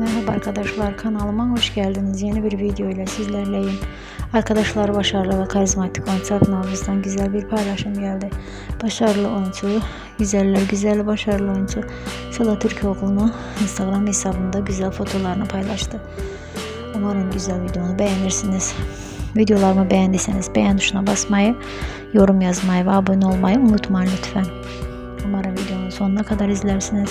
Merhaba arkadaşlar kanalıma hoş geldiniz. Yeni bir video ile sizlerleyim. Arkadaşlar başarılı ve karizmatik oyuncu Navuz'dan güzel bir paylaşım geldi. Başarılı oyuncu, güzeller güzel başarılı oyuncu Sıla Türkoğlu'nu Instagram hesabında güzel fotolarını paylaştı. Umarım güzel videomu beğenirsiniz. Videolarımı beğendiyseniz beğen tuşuna basmayı, yorum yazmayı ve abone olmayı unutmayın lütfen. Umarım videonun sonuna kadar izlersiniz.